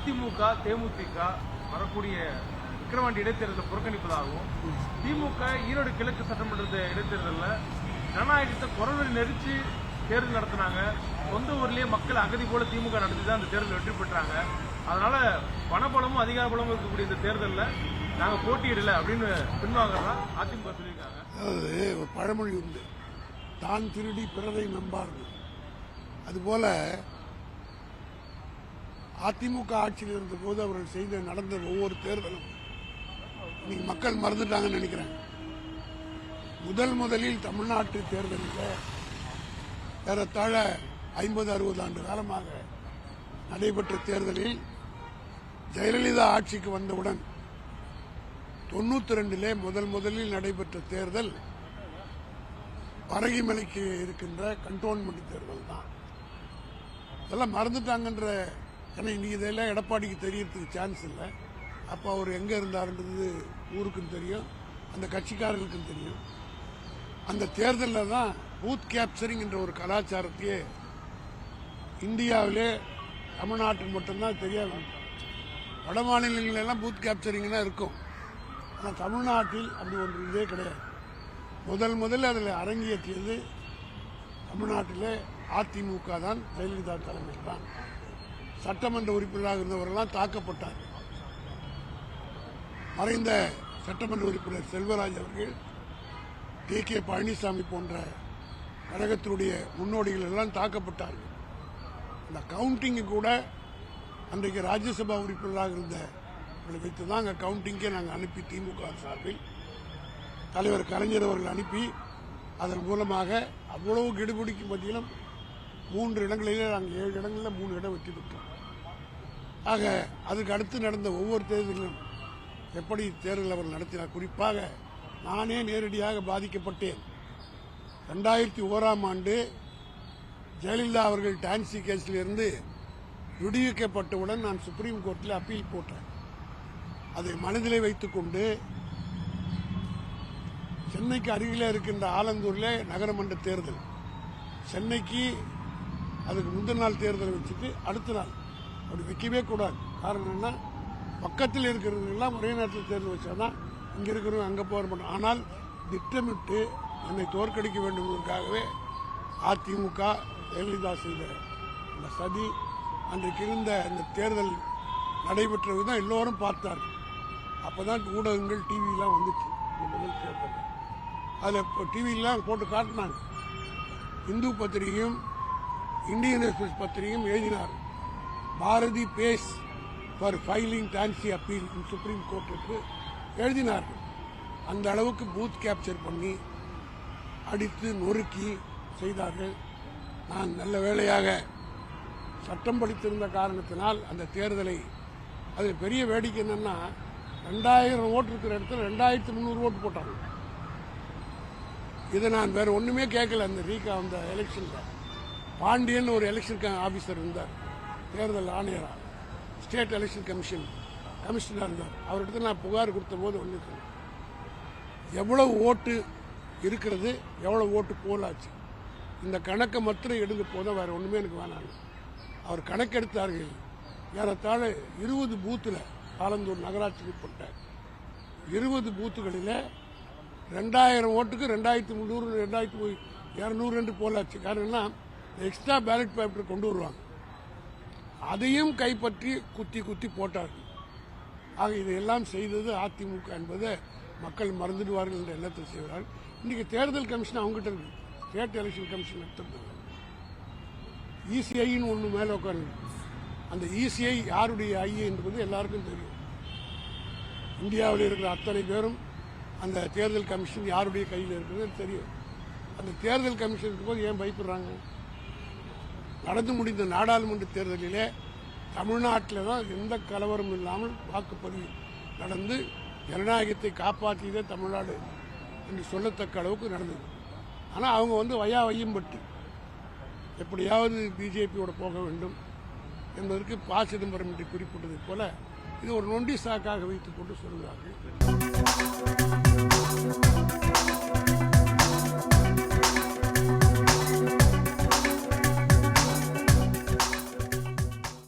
அதிமுக தேமுதிக வரக்கூடிய விக்கிரவாண்டி இடைத்தேர்தலை புறக்கணிப்பதாகவும் திமுக ஈரோடு கிழக்கு சட்டமன்ற இடைத்தேர்தலில் ஜனநாயகத்தை குரல் நெரிச்சு தேர்தல் நடத்தினாங்க. சொந்த ஊர்லயே மக்கள் அகதி போல திமுக நடத்தி தான் அந்த தேர்தல் வெற்றி பெற்றாங்க. அதனால பணபலமும் அதிகார பலமும் இருக்கக்கூடிய இந்த தேர்தலில் நாங்கள் போட்டியிடல அப்படின்னு பின்வாங்கறதா அதிமுக சொல்லியிருக்காங்க. அதாவது ஒரு பழமொழி உண்டு. தான் திருடி பிறரை நம்பார்கள். அதுபோல அதிமுக ஆட்சியில் இருந்தபோது அவர்கள் செய்த நடந்த ஒவ்வொரு தேர்தலும் இன்னைக்கு மக்கள் மறந்துட்டாங்கன்னு நினைக்கிறேன். முதல் முதலில் தமிழ்நாட்டு தேர்தலில் ஏறத்தாழ ஐம்பது அறுபது ஆண்டு காலமாக நடைபெற்ற தேர்தலில் ஜெயலலிதா ஆட்சிக்கு வந்தவுடன் தொண்ணூத்தி ரெண்டிலே முதல் முதலில் நடைபெற்ற தேர்தல் பரகிமலைக்கு இருக்கின்ற கண்டோன்மெண்ட் தேர்தல் தான் இதெல்லாம் மறந்துட்டாங்கன்ற ஆனால் இன்றைக்கி இதெல்லாம் எடப்பாடிக்கு தெரியறதுக்கு சான்ஸ் இல்லை. அப்போ அவர் எங்கே இருந்தாருன்றது ஊருக்கும் தெரியும் அந்த கட்சிக்காரர்களுக்கும் தெரியும். அந்த தேர்தலில் தான் பூத் கேப்சரிங் என்ற ஒரு கலாச்சாரத்தையே இந்தியாவிலே தமிழ்நாட்டில் மட்டும்தான் தெரியாது வட மாநிலங்களெல்லாம் பூத் கேப்சரிங்னா இருக்கும். ஆனால் தமிழ்நாட்டில் அப்படி ஒன்று இதே கிடையாது. முதல் முதல்ல அதில் அரங்கேற்றியது தமிழ்நாட்டிலே அதிமுக தான் ஜெயலலிதா தலைமையில் தான் சட்டமன்ற உறுப்பினராக இருந்தவரெல்லாம் தாக்கப்பட்டார். மறைந்த சட்டமன்ற உறுப்பினர் செல்வராஜ் அவர்கள் டி கே. பழனிசாமி போன்ற கழகத்தினுடைய முன்னோடிகள் எல்லாம் தாக்கப்பட்டார்கள். அந்த கவுண்டிங்கு கூட அன்றைக்கு ராஜ்யசபா உறுப்பினராக இருந்த வைத்து தான் அங்கே கவுண்டிங்கே நாங்கள் அனுப்பி திமுக சார்பில் தலைவர் கலைஞர் அவர்கள் அனுப்பி அதன் மூலமாக அவ்வளவு கெடுபிடிக்கும் மத்தியிலும் மூன்று இடங்களிலே நாங்கள் ஏழு இடங்களில் மூணு இடம் வெற்றி பெற்றோம். ஆக அதுக்கு அடுத்து நடந்த ஒவ்வொரு தேர்தலிலும் எப்படி தேர்தல் அவர் நடத்தினார் குறிப்பாக நானே நேரடியாக பாதிக்கப்பட்டேன். ரெண்டாயிரத்தி ஓராம் ஆண்டு ஜெயலலிதா அவர்கள் டான்சி கேஸில் இருந்து விடுவிக்கப்பட்டவுடன் நான் சுப்ரீம் கோர்ட்டில் அப்பீல் போட்டேன். அதை மனதிலே வைத்துக்கொண்டு சென்னைக்கு அருகிலே இருக்கின்ற ஆலந்தூரில் நகரமன்ற தேர்தல். சென்னைக்கு அதுக்கு முந்தின நாள் தேர்தல் வச்சுட்டு அடுத்த நாள் அப்படி விற்கவே கூடாது. காரணம் என்ன பக்கத்தில் இருக்கிறவங்கெல்லாம் ஒரே நேரத்தில் தேர்தல் வச்சாதான் இங்கே இருக்கிறவங்க அங்கே போக மாட்டோம் ஆனால் திட்டமிட்டு என்னை தோற்கடிக்க வேண்டும்ங்கிறதுக்காகவே அதிமுக ஜெயலலிதா செய்த இந்த சதி அன்றைக்கு இருந்த அந்த தேர்தல் நடைபெற்றது தான் எல்லோரும் பார்த்தார்கள். அப்பதான் ஊடகங்கள் டிவிலாம் வந்துச்சு. இந்த முதல் தேர்தல் அதில் இப்போ டிவிலாம் போட்டு காட்டினாங்க. இந்து பத்திரிகையும் இந்தியன் எக்ஸ்பிரஸ் பத்திரிகையும் எழுதினார் Bharathi base for filing TANSI appeal supreme கோர்ட்டுக்கு எழுதினார்கள். அந்த அளவுக்கு பூத் கேப்சர் பண்ணி அடித்து நொறுக்கி செய்தார்கள். நான் நல்ல வேளையாக சட்டம் படித்திருந்த காரணத்தினால் அந்த தேர்தலை அதில் பெரிய வேடிக்கை என்னன்னா ரெண்டாயிரம் ஓட்டு இருக்கிற இடத்துல ரெண்டாயிரத்தி முந்நூறு ஓட்டு போட்டாங்க. இதை நான் வேற ஒண்ணுமே கேட்கல அந்த ரீகா அந்த எலெக்ஷன்ல பாண்டியன் ஒரு எலெக்ஷன் ஆபீசர் இருந்தார். தேர்தல் ஆணையரா? ஸ்டேட் எலெக்ஷன் கமிஷன் கமிஷனராக இருந்தார். அவர்கிட்ட நான் புகார் கொடுத்த போது ஒன்று சொன்னேன். எவ்வளவு ஓட்டு இருக்கிறது எவ்வளோ ஓட்டு போலாச்சு இந்த கணக்கை மட்டும் எடுங்க போதும் வேறு ஒன்றுமே எனக்கு வேணாம். அவர் கணக்கெடுத்தார்கள். ஏறத்தாழ இருபது பூத்தில் ஆலந்தூர் நகராட்சிக்கு உட்பட்ட இருபது பூத்துகளில் ரெண்டாயிரம் ஓட்டுக்கு ரெண்டாயிரத்தி முந்நூறு ரெண்டாயிரத்தி இரநூறு ரெண்டு போலாச்சு. காரணம்னா எக்ஸ்ட்ரா பேலட் பேப்பர் கொண்டு வருவாங்க. அதையும் கைப்பற்றி குத்தி குத்தி போட்டார்கள். ஆக இதையெல்லாம் செய்தது அதிமுக என்பதை மக்கள் மறந்துடுவார்கள் என்ற எண்ணத்தில் செய்கிறார்கள். இன்னைக்கு தேர்தல் கமிஷன் அவங்ககிட்ட இருக்கு. ஸ்டேட் எலெக்ஷன் கமிஷன் எடுத்திருந்தாங்க இசிஐன்னு ஒன்று மேலே உட்காந்து அந்த இசிஐ யாருடைய ஐஏ என்பது எல்லாருக்கும் தெரியும். இந்தியாவில் இருக்கிற அத்தனை பேரும் அந்த தேர்தல் கமிஷன் யாருடைய கையில் இருக்கிறது தெரியும். அந்த தேர்தல் கமிஷன் இருக்கும்போது ஏன் பயப்படுறாங்க? நடந்து முடிந்த நாடாளுமன்ற தேர்தலிலே தமிழ்நாட்டில் தான் எந்த கலவரம் இல்லாமல் வாக்குப்பதிவு நடந்து ஜனநாயகத்தை காப்பாற்றியதே தமிழ்நாடு என்று சொல்லத்தக்க அளவுக்கு நடந்தது. ஆனால் அவங்க வந்து வயா வையம்பட்டு எப்படியாவது பிஜேபியோட போக வேண்டும் என்பதற்கு ப. சிதம்பரம் என்று குறிப்பிட்டதைப் போல இது ஒரு நொண்டி சாக்காக வைத்துக் கொண்டு சொல்கிறார்கள்